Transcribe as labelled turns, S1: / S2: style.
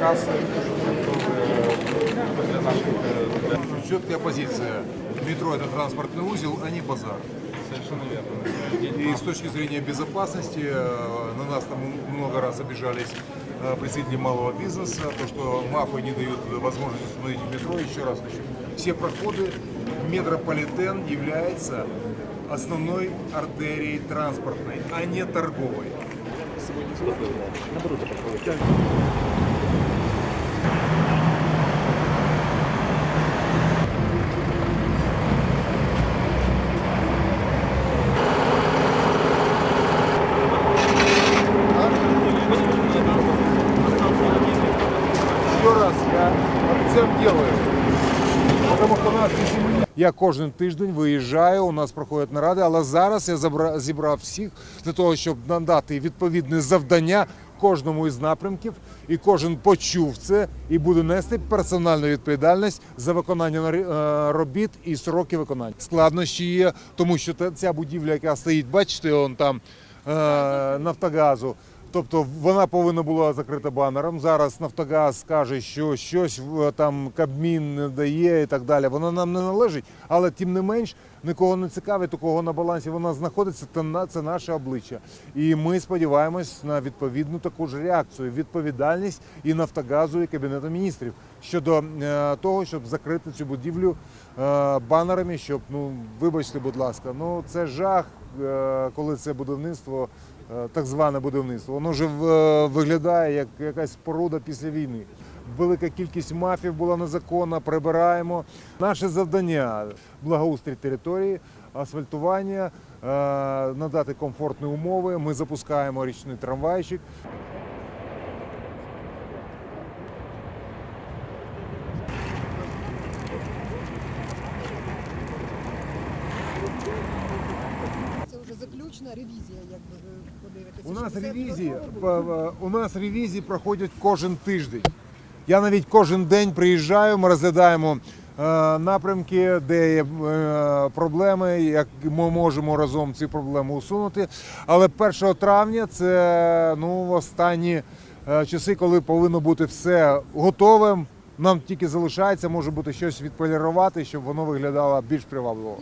S1: кассы, чтобы для наших... Четкая позиция. Метро – это транспортный узел, а не базар.
S2: Совершенно верно.
S1: И с точки зрения безопасности э, на нас там много раз обижались э, представители малого бизнеса, то, что мафы не дают возможность установить метро. Еще раз хочу. Все проходы метрополитен является основной артерией транспортной, а не торговой. Еще раз я акцент делаю. Я кожен тиждень виїжджаю, у нас проходять наради, але зараз я зібрав всіх для того, щоб надати відповідне завдання кожному із напрямків, і кожен почув це і буде нести персональну відповідальність за виконання е, робіт і сроки виконання. Складнощі є, тому що ця будівля, яка стоїть, бачите, он там Нафтогазу. Тобто вона повинна була закрита банером. Зараз Нафтогаз каже, що щось в- там Кабмін не дає і так далі. Воно нам не належить, але тим не менш нікого не цікавить, у кого на балансі вона знаходиться. Це на це наше обличчя. І ми сподіваємось на відповідну таку ж реакцію, відповідальність і Нафтогазу, і Кабінету міністрів щодо е, того, щоб закрити цю будівлю е, банерами, щоб ну вибачте, будь ласка, ну це жах, е, коли це будівництво е, так зване будівництво. Воно вже виглядає як якась споруда після війни. Велика кількість мафів була незаконна, прибираємо. Наше завдання благоустрій території, асфальтування, е, надати комфортні умови. Ми запускаємо річний трамвайчик.
S3: Це вже ревізія, як ви подивитеся.
S1: У нас ревізії у нас ревізії проходять кожен тиждень. Я навіть кожен день приїжджаю, ми розглядаємо е, напрямки, де є е, проблеми, як ми можемо разом ці проблеми усунути. Але 1 травня це ну останні е, часи, коли повинно бути все готовим. Нам тільки залишається, може бути щось відполірувати, щоб воно виглядало більш привабливо.